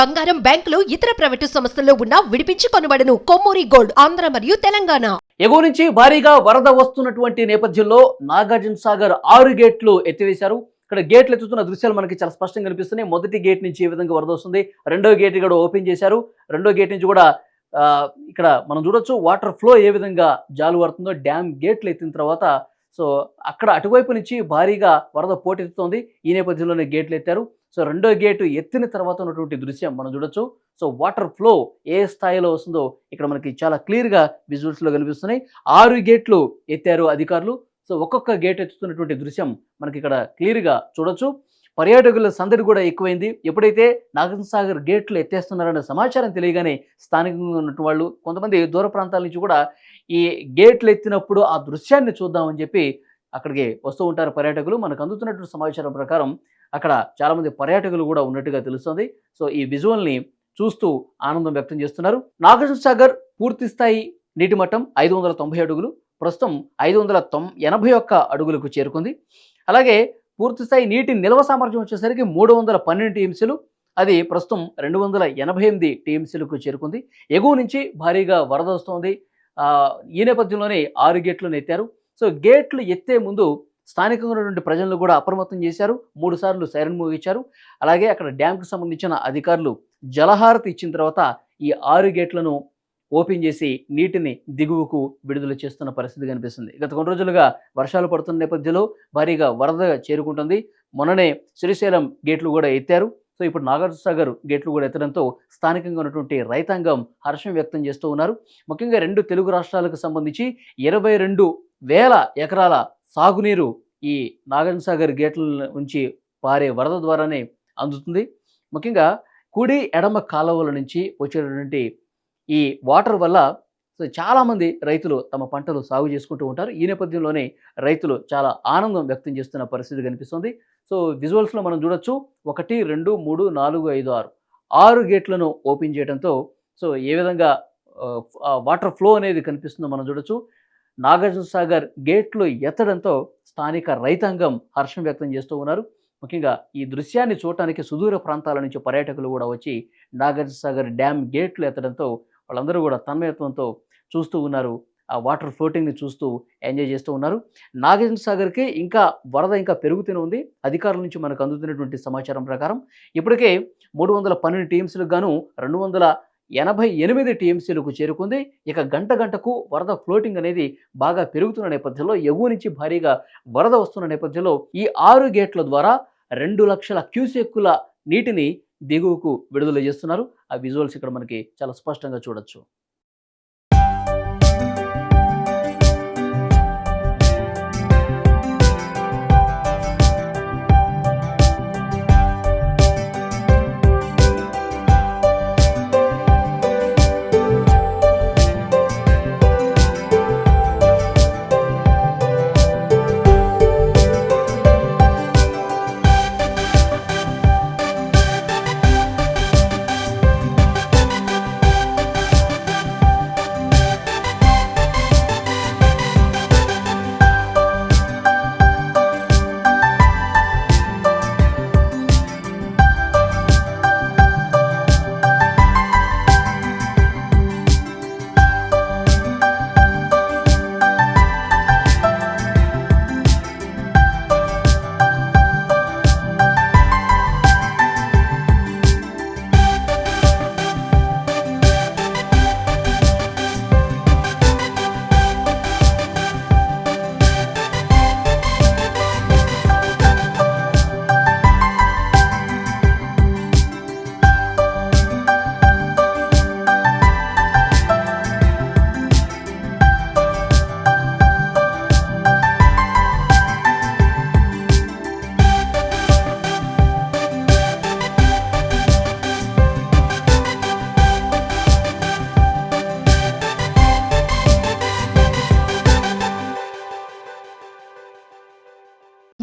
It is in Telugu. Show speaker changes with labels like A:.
A: బంగారం బ్యాంకులు ఇతర ప్రైవేటు సంస్థల్లో ఉన్న విడిపించి కొనబడను. కొమ్మూరి గోల్డ్ ఆంధ్ర మరియు తెలంగాణ.
B: ఎగువ నుంచి భారీగా వరద వస్తున్నటువంటి నేపథ్యంలో నాగార్జున సాగర్ ఆరు గేట్లు ఎత్తివేశారు. ఇక్కడ గేట్లు ఎత్తుతున్న దృశ్యాలు మనకి చాలా స్పష్టంగా కనిపిస్తున్నాయి. మొదటి గేట్ నుంచి ఏ విధంగా వరద వస్తుంది? రెండో గేట్ కూడా ఓపెన్ చేశారు. రెండో గేట్ నుంచి కూడా ఇక్కడ మనం చూడొచ్చు వాటర్ ఫ్లో ఏ విధంగా జాలు పడుతుందో డ్యామ్ గేట్లు ఎత్తిన తర్వాత సో అక్కడ అటువైపు నుంచి భారీగా వరద పోటెత్తుతోంది. ఈ నేపథ్యంలోనే గేట్లు ఎత్తారు. సో రెండో గేటు ఎత్తిన తర్వాత ఉన్నటువంటి దృశ్యం మనం చూడొచ్చు. సో వాటర్ ఫ్లో ఏ స్థాయిలో వస్తుందో ఇక్కడ మనకి చాలా క్లియర్గా విజువల్స్లో కనిపిస్తున్నాయి. ఆరు గేట్లు ఎత్తారు అధికారులు. సో ఒక్కొక్క గేట్ ఎత్తుతున్నటువంటి దృశ్యం మనకి ఇక్కడ క్లియర్గా చూడొచ్చు. పర్యాటకుల సందడి కూడా ఎక్కువైంది. ఎప్పుడైతే నాగసాగర్ గేట్లు ఎత్తేస్తున్నారనే సమాచారం తెలియగానే స్థానికంగా ఉన్నటువంటి వాళ్ళు కొంతమంది దూర ప్రాంతాల నుంచి కూడా ఈ గేట్లు ఎత్తినప్పుడు ఆ దృశ్యాన్ని చూద్దామని చెప్పి అక్కడికి వస్తూ ఉంటారు పర్యాటకులు. మనకు అందుతున్నటువంటి సమాచారం ప్రకారం అక్కడ చాలామంది పర్యాటకులు కూడా ఉన్నట్టుగా తెలుస్తుంది. సో ఈ విజువల్ని చూస్తూ ఆనందం వ్యక్తం చేస్తున్నారు. నాగార్జున సాగర్ పూర్తి స్థాయి నీటి మట్టం ఐదు వందల తొంభై అడుగులు ప్రస్తుతం ఐదు వందల తొం ఎనభై ఒక్క అడుగులకు చేరుకుంది. అలాగే పూర్తిస్థాయి నీటి నిల్వ సామర్థ్యం వచ్చేసరికి మూడు వందల పన్నెండు టీఎంసీలు అది ప్రస్తుతం రెండు వందల ఎనభై ఎనిమిది టీఎంసీలకు చేరుకుంది. ఎగువ నుంచి భారీగా వరద వస్తోంది. ఈ నేపథ్యంలోనే ఆరు గేట్లు ఎత్తారు సో గేట్లు ఎత్తే ముందు స్థానికంగా ఉన్నటువంటి ప్రజలను కూడా అప్రమత్తం చేశారు. మూడు సార్లు సైరన్ మోగించారు అలాగే అక్కడ డ్యాంకు సంబంధించిన అధికారులు జలహారతి ఇచ్చిన తర్వాత ఈ ఆరు గేట్లను ఓపెన్ చేసి నీటిని దిగువకు విడుదల చేస్తున్న పరిస్థితి కనిపిస్తుంది. గత కొన్ని రోజులుగా వర్షాలు పడుతున్న నేపథ్యంలో భారీగా వరద చేరుకుంటుంది. మొన్ననే శ్రీశైలం గేట్లు కూడా ఎత్తారు. సో ఇప్పుడు నాగార్జున సాగర్ గేట్లు కూడా ఎత్తడంతో స్థానికంగా ఉన్నటువంటి రైతాంగం హర్షం వ్యక్తం చేస్తూ ఉన్నారు. ముఖ్యంగా రెండు తెలుగు రాష్ట్రాలకు సంబంధించి ఇరవై రెండు వేల ఎకరాల సాగునీరు ఈ నాగార్జున సాగర్ గేట్ల నుంచి పారే వరద ద్వారానే అందుతుంది. ముఖ్యంగా కుడి ఎడమ కాలువల నుంచి వచ్చేటటువంటి ఈ వాటర్ వల్ల సో చాలామంది రైతులు తమ పంటలు సాగు చేసుకుంటూ ఉంటారు. ఈ నేపథ్యంలోనే రైతులు చాలా ఆనందం వ్యక్తం చేస్తున్న పరిస్థితి కనిపిస్తుంది. సో విజువల్స్లో మనం చూడొచ్చు. ఒకటి రెండు మూడు నాలుగు ఐదు ఆరు. ఆరు గేట్లను ఓపెన్ చేయడంతో సో ఏ విధంగా వాటర్ ఫ్లో అనేది కనిపిస్తుందో మనం చూడొచ్చు. నాగార్జున సాగర్ గేట్లు ఎత్తడంతో స్థానిక రైతాంగం హర్షం వ్యక్తం చేస్తూ ఉన్నారు. ముఖ్యంగా ఈ దృశ్యాన్ని చూడటానికి సుదూర ప్రాంతాల నుంచి పర్యాటకులు కూడా వచ్చి నాగార్జున సాగర్ డ్యామ్ గేట్లు ఎత్తడంతో వాళ్ళందరూ కూడా తన్మయత్వంతో చూస్తూ ఉన్నారు. ఆ వాటర్ ఫ్లోటింగ్ని చూస్తూ ఎంజాయ్ చేస్తూ ఉన్నారు. నాగార్జున సాగర్కి ఇంకా వరద ఇంకా పెరుగుతూనే ఉంది. అధికారుల నుంచి మనకు అందుతున్నటువంటి సమాచారం ప్రకారం ఇప్పటికే మూడు వందల పన్నెండు టీఎంసీలకు గాను రెండు వందల ఎనభై ఎనిమిది టీఎంసీలకు చేరుకుంది. ఇక గంట గంటకు వరద ఫ్లోటింగ్ అనేది బాగా పెరుగుతున్న నేపథ్యంలో ఎగువ నుంచి భారీగా వరద వస్తున్న నేపథ్యంలో ఈ ఆరు గేట్ల ద్వారా రెండు లక్షల క్యూసెక్కుల నీటిని దిగువకు విడుదల చేస్తున్నారు. ఆ విజువల్స్ ఇక్కడ మనకి చాలా స్పష్టంగా చూడొచ్చు.